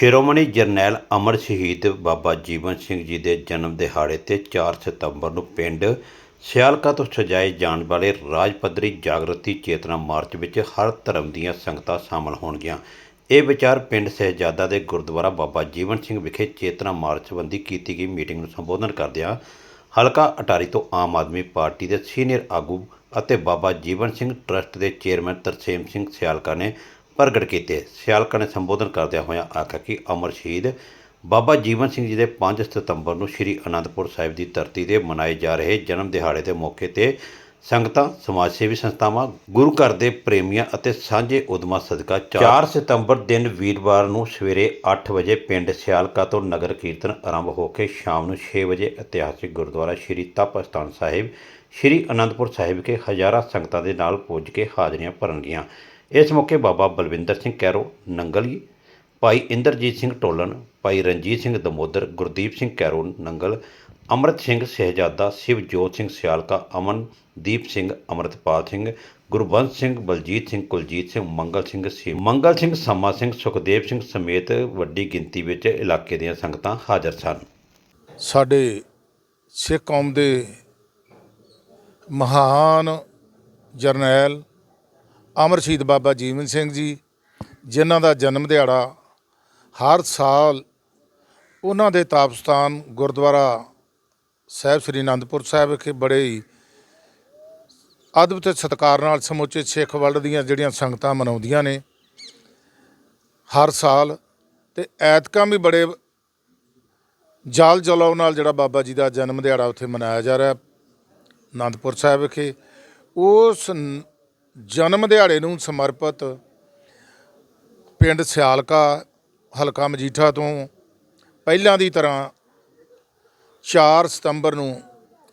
ਸ਼੍ਰੋਮਣੀ ਜਰਨੈਲ ਅਮਰ ਸ਼ਹੀਦ ਬਾਬਾ ਜੀਵਨ ਸਿੰਘ ਜੀ ਦੇ ਜਨਮ ਦਿਹਾੜੇ ਤੇ 4 ਸਤੰਬਰ ਨੂੰ ਪਿੰਡ ਸਿਆਲਕਾ ਤੋਂ ਸਜਾਏ ਜਾਣ ਵਾਲੇ ਰਾਜ ਪੱਧਰੀ ਜਾਗਰਤੀ ਚੇਤਨਾ ਮਾਰਚ ਵਿੱਚ ਹਰ ਧਰਮ ਦੀਆਂ ਸੰਗਤਾਂ ਸ਼ਾਮਲ ਹੋਣਗੀਆਂ। ਇਹ ਵਿਚਾਰ ਪਿੰਡ ਸਹਿਜਾਦਾ ਦੇ ਗੁਰਦੁਆਰਾ ਬਾਬਾ ਜੀਵਨ ਸਿੰਘ ਵਿਖੇ ਚੇਤਨਾ ਮਾਰਚ ਸੰਬੰਧੀ ਕੀਤੀ ਗਈ ਮੀਟਿੰਗ ਨੂੰ ਸੰਬੋਧਨ ਕਰਦਿਆਂ ਹਲਕਾ ਅਟਾਰੀ ਤੋਂ ਆਮ ਆਦਮੀ ਪਾਰਟੀ ਦੇ ਸੀਨੀਅਰ ਆਗੂ ਅਤੇ ਬਾਬਾ ਜੀਵਨ ਸਿੰਘ ਟਰਸਟ ਦੇ ਚੇਅਰਮੈਨ ਤਰਸੇਮ ਸਿੰਘ ਸਿਆਲਕਾ ਨੇ ਪ੍ਰਗਟ ਕੀਤੇ। ਸਿਆਲਕਾ ਨੇ ਸੰਬੋਧਨ ਕਰਦਿਆਂ ਹੋਇਆਂ ਆਖਿਆ ਕਿ ਅਮਰ ਸ਼ਹੀਦ ਬਾਬਾ ਜੀਵਨ ਸਿੰਘ ਜੀ ਦੇ 5 ਸਤੰਬਰ ਨੂੰ ਸ੍ਰੀ ਅਨੰਦਪੁਰ ਸਾਹਿਬ ਦੀ ਧਰਤੀ ਤੇ ਮਨਾਏ ਜਾ ਰਹੇ ਜਨਮ ਦਿਹਾੜੇ ਦੇ ਮੌਕੇ ਤੇ ਸੰਗਤਾਂ, ਸਮਾਜ ਸੇਵੀ ਸੰਸਥਾਵਾਂ, ਗੁਰੂ ਘਰ ਦੇ ਪ੍ਰੇਮੀਆਂ ਅਤੇ ਸਾਂਝੇ ਉਦਮਾਂ ਸਦਕਾ 4 ਸਤੰਬਰ ਦਿਨ ਵੀਰਵਾਰ ਨੂੰ ਸਵੇਰੇ 8 ਵਜੇ ਪਿੰਡ ਸਿਆਲਕਾ ਤੋਂ ਨਗਰ ਕੀਰਤਨ ਆਰੰਭ ਹੋ ਕੇ ਸ਼ਾਮ ਨੂੰ 6 ਵਜੇ ਇਤਿਹਾਸਿਕ ਗੁਰਦੁਆਰਾ ਸ੍ਰੀ ਤਪ ਅਸਥਾਨ ਸਾਹਿਬ, ਸ੍ਰੀ ਅਨੰਦਪੁਰ ਸਾਹਿਬ ਵਿਖੇ ਹਜ਼ਾਰਾਂ ਸੰਗਤਾਂ ਦੇ ਨਾਲ ਪੁੱਜ ਕੇ ਹਾਜ਼ਰੀਆਂ ਭਰਨਗੀਆਂ ਇਸ ਮੌਕੇ ਬਾਬਾ ਬਲਵਿੰਦਰ ਸਿੰਘ ਕੈਰੋ, ਨੰਗਲੀ, ਭਾਈ ਇੰਦਰਜੀਤ ਸਿੰਘ ਟੋਲਨ ਭਾਈ ਰਣਜੀਤ ਸਿੰਘ ਦਮੋਦਰ, ਗੁਰਦੀਪ ਸਿੰਘ ਕੈਰੋ, ਨੰਗਲ, ਅੰਮ੍ਰਿਤ ਸਿੰਘ ਸਹਿਜਾਦਾ, ਸ਼ਿਵਜੋਤ ਸਿੰਘ ਸਿਆਲਕਾ ਅਮਨਦੀਪ ਸਿੰਘ, ਅੰਮ੍ਰਿਤਪਾਲ ਸਿੰਘ, ਗੁਰਬੰਸ ਸਿੰਘ, ਬਲਜੀਤ ਸਿੰਘ, ਕੁਲਜੀਤ ਸਿੰਘ, ਮੰਗਲ ਸਿੰਘ ਸੀ ਮੰਗਲ ਸਿੰਘ, ਸਮਾ ਸਿੰਘ, ਸੁਖਦੇਵ ਸਿੰਘ ਸਮੇਤ ਵੱਡੀ ਗਿਣਤੀ ਵਿੱਚ ਇਲਾਕੇ ਦੀਆਂ ਸੰਗਤਾਂ ਹਾਜ਼ਰ ਸਨ। ਸਾਡੇ ਸਿੱਖ ਕੌਮ ਦੇ ਮਹਾਨ ਜਰਨੈਲ ਅਮਰ ਸ਼ਹੀਦ ਬਾਬਾ ਜੀਵਨ ਸਿੰਘ ਜੀ, ਜਿਨ੍ਹਾਂ ਦਾ ਜਨਮ ਦਿਹਾੜਾ ਹਰ ਸਾਲ ਉਹਨਾਂ ਦੇ ਤਾਪਸਥਾਨ ਗੁਰਦੁਆਰਾ ਸਾਹਿਬ ਸ੍ਰੀ ਅਨੰਦਪੁਰ ਸਾਹਿਬ ਵਿਖੇ ਬੜੇ ਹੀ ਅਦਬ ਤੇ ਸਤਿਕਾਰ ਨਾਲ ਸਮੁੱਚੇ ਸਿੱਖ ਵਰਲਡ ਦੀਆਂ ਜਿਹੜੀਆਂ ਸੰਗਤਾਂ ਮਨਾਉਂਦੀਆਂ ਨੇ ਹਰ ਸਾਲ ਤੇ ਐਤਕਾਂ ਵੀ ਬੜੇ ਜਾਲ ਜਲਾਉ ਨਾਲ ਜਿਹੜਾ ਬਾਬਾ ਜੀ ਦਾ ਜਨਮ ਦਿਹਾੜਾ ਉੱਥੇ ਮਨਾਇਆ ਜਾ ਰਿਹਾ ਅਨੰਦਪੁਰ ਸਾਹਿਬ ਵਿਖੇ। ਉਸ ਜਨਮ ਦਿਹਾੜੇ ਨੂੰ ਸਮਰਪਿਤ ਪਿੰਡ ਸਿਆਲਕਾ, ਹਲਕਾ ਮਜੀਠਾ ਤੋਂ ਪਹਿਲਾਂ ਦੀ ਤਰ੍ਹਾਂ 4 ਸਤੰਬਰ ਨੂੰ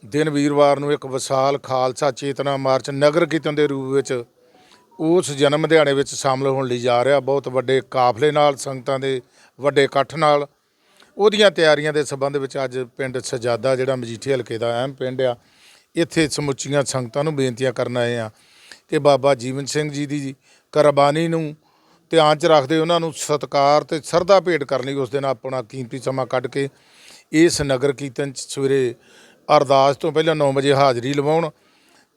ਦਿਨ ਵੀਰਵਾਰ ਨੂੰ ਇੱਕ ਵਿਸ਼ਾਲ ਖਾਲਸਾ ਚੇਤਨਾ ਮਾਰਚ ਨਗਰ ਕੀਰਤਨ ਦੇ ਰੂਪ ਵਿੱਚ ਉਸ ਜਨਮ ਦਿਹਾੜੇ ਵਿੱਚ ਸ਼ਾਮਲ ਹੋਣ ਲਈ ਜਾ ਰਿਹਾ। ਬਹੁਤ ਵੱਡੇ ਕਾਫਲੇ ਨਾਲ, ਸੰਗਤਾਂ ਦੇ ਵੱਡੇ ਇਕੱਠ ਨਾਲ ਉਹਦੀਆਂ ਤਿਆਰੀਆਂ ਦੇ ਸਬੰਧ ਵਿੱਚ ਅੱਜ ਪਿੰਡ ਸਜਾਦਾ, ਜਿਹੜਾ ਮਜੀਠੇ ਹਲਕੇ ਦਾ ਅਹਿਮ ਪਿੰਡ ਆ, ਇੱਥੇ ਸਮੁੱਚੀਆਂ ਸੰਗਤਾਂ ਨੂੰ ਬੇਨਤੀਆਂ ਕਰਨ ਆਏ ਆ ਕਿ ਬਾਬਾ ਜੀਵਨ ਸਿੰਘ ਜੀ ਦੀ ਕੁਰਬਾਨੀ ਨੂੰ ਧਿਆਨ 'ਚ ਰੱਖਦੇ ਉਹਨਾਂ ਨੂੰ ਸਤਿਕਾਰ ਤੇ ਸਰਦਾ ਭੇਟ ਕਰਨ ਲਈ ਉਸ ਦਿਨ ਆਪਣਾ ਕੀਮਤੀ ਸਮਾਂ ਕੱਢ ਕੇ ਇਸ ਨਗਰ ਕੀਰਤਨ 'ਚ ਸਵੇਰੇ ਅਰਦਾਸ ਤੋਂ ਪਹਿਲਾਂ 9 ਵਜੇ ਹਾਜ਼ਰੀ ਲਵਾਉਣ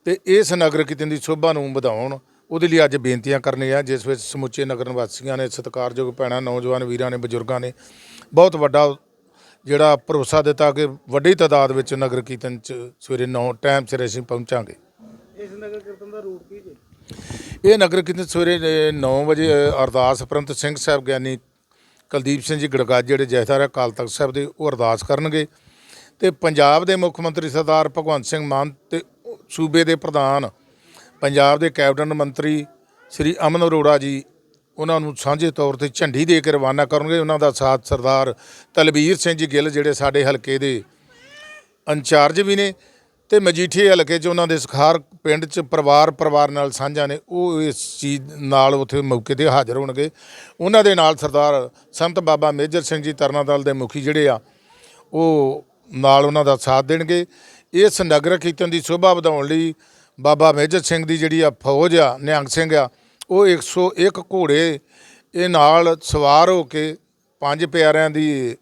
ਤੇ ਇਸ ਨਗਰ ਕੀਰਤਨ ਦੀ ਸ਼ੋਭਾ ਨੂੰ ਵਧਾਉਣ, ਉਹਦੇ ਲਈ ਅੱਜ ਬੇਨਤੀਆਂ ਕਰਨੀਆਂ ਆ ਜਿਸ ਵਿੱਚ ਸਮੁੱਚੇ ਨਗਰ ਨਿਵਾਸੀਆਂ ਨੇ, ਸਤਿਕਾਰਯੋਗ ਭੈਣਾਂ, ਨੌਜਵਾਨ ਵੀਰਾਂ ਨੇ, ਬਜ਼ੁਰਗਾਂ ਨੇ ਬਹੁਤ ਵੱਡਾ ਜਿਹੜਾ ਭਰੋਸਾ ਦਿੱਤਾ ਕਿ ਵੱਡੀ ਤਾਦਾਦ ਵਿੱਚ ਨਗਰ ਕੀਰਤਨ 'ਚ ਸਵੇਰੇ 9 ਟਾਈਮ ਸਿਰ ਅਸੀਂ ਪਹੁੰਚਾਂਗੇ। ਇਸ ਨਗਰ ਕੀਰਤਨ ਦਾ ਰੂਟ ਕੀ ਜੀ? ਇਹ ਨਗਰ ਕੀਰਤਨ ਸਵੇਰੇ 9 ਵਜੇ ਅਰਦਾਸ ਉਪਰੰਤ ਸਿੰਘ ਸਾਹਿਬ ਗਿਆਨੀ ਕੁਲਦੀਪ ਸਿੰਘ ਜੀ ਗੜਗਾਜ ਜਿਹੜੇ ਜਥੇਦਾਰ ਅਕਾਲ ਤਖਤ ਸਾਹਿਬ ਦੇ, ਉਹ ਅਰਦਾਸ ਕਰਨਗੇ। ਤੇ ਪੰਜਾਬ ਦੇ ਮੁੱਖ ਮੰਤਰੀ ਸਰਦਾਰ ਭਗਵੰਤ ਸਿੰਘ ਮਾਨ ਤੇ ਸੂਬੇ ਦੇ ਪ੍ਰਧਾਨ, ਪੰਜਾਬ ਦੇ ਕੈਬਨਿਟ ਮੰਤਰੀ ਸ੍ਰੀ ਅਮਨ ਅਰੋੜਾ ਜੀ, ਉਹਨਾਂ ਨੂੰ ਸਾਂਝੇ ਤੌਰ ਤੇ ਝੰਡੀ ਦੇ ਕੇ ਰਵਾਨਾ ਕਰਨਗੇ। ਉਹਨਾਂ ਦਾ ਸਾਥ ਸਰਦਾਰ ਤਲਬੀਰ ਸਿੰਘ ਜੀ ਗਿੱਲ, ਜਿਹੜੇ ਸਾਡੇ ਹਲਕੇ ਦੇ ਇੰਚਾਰਜ ਵੀ ਨੇ ਤੇ ਮਜੀਠੇ ਹਲਕੇ 'ਚ ਉਹਨਾਂ ਦੇ ਸਖਾਰ ਪਿੰਡ 'ਚ ਪਰਿਵਾਰ ਪਰਿਵਾਰ ਨਾਲ ਸਾਂਝਾ ਨੇ, ਉਹ ਇਸ ਚੀਜ਼ ਨਾਲ ਉੱਥੇ ਮੌਕੇ ਤੇ ਹਾਜ਼ਰ ਹੋਣਗੇ। ਉਹਨਾਂ ਦੇ ਨਾਲ ਸਰਦਾਰ ਸੰਤ ਬਾਬਾ ਮੇਜਰ ਸਿੰਘ ਜੀ ਤਰਨਾ ਦਲ ਦੇ ਮੁਖੀ ਜਿਹੜੇ ਆ, ਉਹ ਨਾਲ ਉਹਨਾਂ ਦਾ ਸਾਥ ਦੇਣਗੇ। ਇਸ ਨਗਰ ਕੀਰਤਨ ਦੀ ਸ਼ੋਭਾ ਵਧਾਉਣ ਲਈ ਬਾਬਾ ਮੇਜਰ ਸਿੰਘ ਦੀ ਜਿਹੜੀ ਆ ਫੌਜ ਆ, ਨਿਹੰਗ ਸਿੰਘ ਆ, ਉਹ 101 ਘੋੜੇ ਇਹ ਨਾਲ ਸਵਾਰ ਹੋ ਕੇ ਪੰਜ ਪਿਆਰਿਆਂ ਦੀ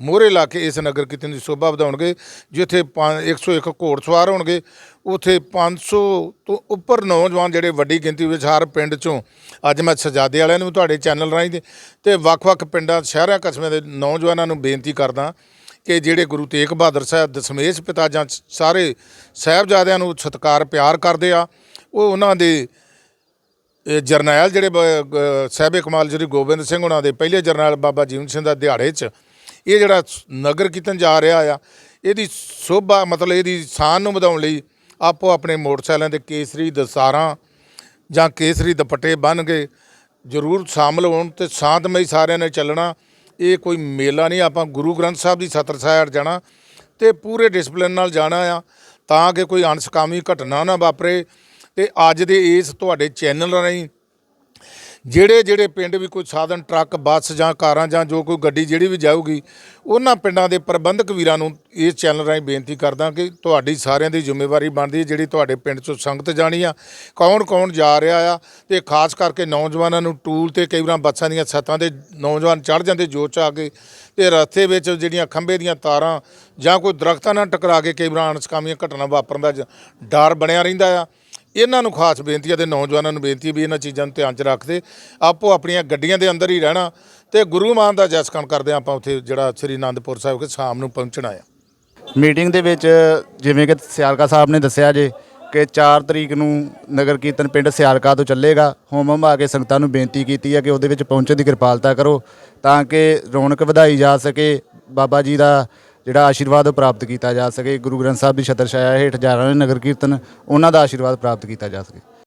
ਮੋਹਰੇ ਲਾ ਕੇ ਇਸ ਨਗਰ ਕੀਰਤਨ ਦੀ ਸ਼ੋਭਾ ਵਧਾਉਣਗੇ, ਜਿੱਥੇ ਪੰਜ- 101 ਘੋੜ ਸਵਾਰ ਹੋਣਗੇ, ਉਥੇ 500 ਤੋਂ ਉੱਪਰ ਨੌਜਵਾਨ ਜਿਹੜੇ ਵੱਡੀ ਗਿਣਤੀ ਵਿੱਚ ਹਰ ਪਿੰਡ ਚੋਂ, ਅੱਜ ਮੈਂ ਸਜਾਦੇ ਵਾਲਿਆਂ ਨੂੰ ਤੁਹਾਡੇ ਚੈਨਲ ਰਾਹੀਂ ਤੇ- ਤੇ ਵੱਖ-ਵੱਖ ਪਿੰਡਾਂ, ਸ਼ਹਿਰਾਂ, ਕਸਬਿਆਂ ਦੇ ਨੌਜਵਾਨਾਂ ਨੂੰ ਬੇਨਤੀ ਕਰਦਾ ਕਿ ਜਿਹੜੇ ਗੁਰੂ ਤੇਗ ਬਹਾਦਰ ਸਾਹਿਬ, ਦਸ਼ਮੇਸ਼ ਪਿਤਾ ਜਾਂ ਸਾਰੇ ਸਾਹਿਬਜ਼ਾਦਿਆਂ ਨੂੰ ਸਤਿਕਾਰ, ਪਿਆਰ ਕਰਦੇ ਆ, ਉਹ ਉਹਨਾਂ ਦੇ ਜਰਨੈਲ ਜਿਹੜੇ ਬ- ਸਾਹਿਬੇ ਕਮਾਲ ਜਿਹੜੀ ਗੋਬਿੰਦ ਸਿੰਘ ਉਹਨਾਂ ਦੇ ਪਹਿਲੇ ਜਰਨੈਲ ਬਾਬਾ ਜੀਵਨ ਸਿੰਘ ਦਾ ਦਿਹਾੜੇ 'ਚ ਇਹ ਜਿਹੜਾ ਸ- ਨਗਰ ਕੀਰਤਨ ਜਾ ਰਿਹਾ ਆ, ਇਹਦੀ ਸੋਭਾ ਮਤਲਬ ਇਹਦੀ ਸ਼ਾਨ ਨੂੰ ਵਧਾਉਣ ਲਈ ਆਪੋ ਆਪਣੇ ਮੋਟਰਸਾਈਕਲਾਂ ਤੇ ਕੇਸਰੀ ਦਸਾਰਾਂ ਜਾਂ ਕੇਸਰੀ ਦੁਪੱਟੇ ਬੰਨ੍ਹ ਕੇ ਜ਼ਰੂਰ ਸ਼ਾਮਲ ਹੋਣ ਤੇ ਸ਼ਾਂਤਮਈ ਸਾਰਿਆਂ ਨੇ ਚੱਲਣਾ। ਇਹ ਕੋਈ ਮੇਲਾ ਨਹੀਂ, ਆਪਾਂ ਗੁਰੂ ਗ੍ਰੰਥ ਸਾਹਿਬ ਦੀ ਸਤਰ ਸਾਹਿਬ ਜਾਣਾ ਤੇ ਪੂਰੇ ਡਿਸਪਲਿਨ ਨਾਲ ਜਾਣਾ ਆ ਤਾਂ ਕਿ ਕੋਈ ਅਣਸਕਾਮੀ ਘਟਨਾ ਨਾ ਵਾਪਰੇ ਤੇ ਅੱਜ ਦੇ ਇਸ ਤੁਹਾਡੇ ਚੈਨਲ ਰਾਹੀਂ ਜਿਹੜੇ ਜਿਹੜੇ ਪਿੰਡ ਵੀ ਕੋਈ ਸਾਧਨ, ਟਰੱਕ, ਬੱਸ ਜਾਂ ਕਾਰਾਂ ਜਾਂ ਜੋ ਕੋਈ ਗੱਡੀ ਜਿਹੜੀ ਵੀ ਜਾਊਗੀ, ਉਹਨਾਂ ਪਿੰਡਾਂ ਦੇ ਪ੍ਰਬੰਧਕ ਵੀਰਾਂ ਨੂੰ ਇਸ ਚੈਨਲ ਰਾਹੀਂ ਬੇਨਤੀ ਕਰਦਾ ਕਿ ਤੁਹਾਡੀ ਸਾਰਿਆਂ ਦੀ ਜ਼ਿੰਮੇਵਾਰੀ ਬਣਦੀ ਹੈ, ਜਿਹੜੀ ਤੁਹਾਡੇ ਪਿੰਡ ਚੋਂ ਸੰਗਤ ਜਾਣੀ ਆ ਕੌਣ ਕੌਣ ਜਾ ਰਿਹਾ ਆ ਤੇ ਖਾਸ ਕਰਕੇ ਨੌਜਵਾਨਾਂ ਨੂੰ ਟੂਲ ਤੇ ਕਈ ਵਾਰ ਬੱਸਾਂ ਦੀਆਂ ਛੱਤਾਂ 'ਤੇ ਨੌਜਵਾਨ ਚੜ ਜਾਂਦੇ ਜੋਸ਼ 'ਚ ਆ ਕੇ ਤੇ ਰਸਤੇ ਵਿੱਚ ਜਿਹੜੀਆਂ ਖੰਭੇ ਦੀਆਂ ਤਾਰਾਂ ਜਾਂ ਕੋਈ ਦਰਖਤਾਂ ਨਾਲ ਟਕਰਾ ਕੇ ਕਈ ਵਾਰ ਅਣਸਕਾਮੀਆਂ ਘਟਨਾ ਵਾਪਰਨ ਦਾ ਜ- ਡਰ ਬਣਿਆ ਰਹਿੰਦਾ ਆ। ਇਹਨਾਂ ਨੂੰ ਖਾਸ ਬੇਨਤੀ ਹੈ ਤੇ ਨੌਜਵਾਨਾਂ ਨੂੰ ਬੇਨਤੀ ਹੈ ਵੀ ਇਹਨਾਂ ਚੀਜ਼ਾਂ ਨੂੰ ਧਿਆਨ 'ਚ ਰੱਖਦੇ। ਆਪੋ ਆਪਣੀਆਂ ਗੱਡੀਆਂ ਦੇ ਅੰਦਰ ਹੀ ਰਹਿਣਾ ਤੇ ਗੁਰੂ ਮਾਨ ਦਾ ਜਸਕਣ ਕਰਦੇ ਆਪਾਂ ਉੱਥੇ ਜਿਹੜਾ ਸ੍ਰੀ ਅਨੰਦਪੁਰ ਸਾਹਿਬ ਕੇ ਸ਼ਾਮ ਨੂੰ ਪਹੁੰਚਣਾ ਆ। ਮੀਟਿੰਗ ਦੇ ਵਿੱਚ ਜਿਵੇਂ ਕਿ ਸਿਆਲਕਾ ਸਾਹਿਬ ਨੇ ਦੱਸਿਆ ਜੇ ਕਿ 4 ਤਰੀਕ ਨੂੰ ਨਗਰ ਕੀਰਤਨ ਪਿੰਡ ਸਿਆਲਕਾ ਤੋਂ ਚੱਲੇਗਾ, ਹੋਮ ਹਮ ਆ ਕੇ ਸੰਗਤਾਂ ਨੂੰ ਬੇਨਤੀ ਕੀਤੀ ਹੈ ਕਿ ਉਹਦੇ ਵਿੱਚ ਪਹੁੰਚਣ ਦੀ ਕਿਰਪਾਲਤਾ ਕਰੋ ਤਾਂ ਕਿ ਰੌਣਕ ਵਧਾਈ ਜਾ ਸਕੇ। ਬਾਬਾ ਜੀ ਦਾ ਜਿਹੜਾ ਆਸ਼ੀਰਵਾਦ ਉਹ ਪ੍ਰਾਪਤ ਕੀਤਾ ਜਾ ਸਕੇ, ਗੁਰੂ ਗ੍ਰੰਥ ਸਾਹਿਬ ਦੀ ਛਤਰ ਛਾਇਆ ਹੇਠ ਜਾ ਰਹੇ ਨਗਰ ਕੀਰਤਨ, ਉਹਨਾਂ ਦਾ ਆਸ਼ੀਰਵਾਦ ਪ੍ਰਾਪਤ ਕੀਤਾ ਜਾ ਸਕੇ।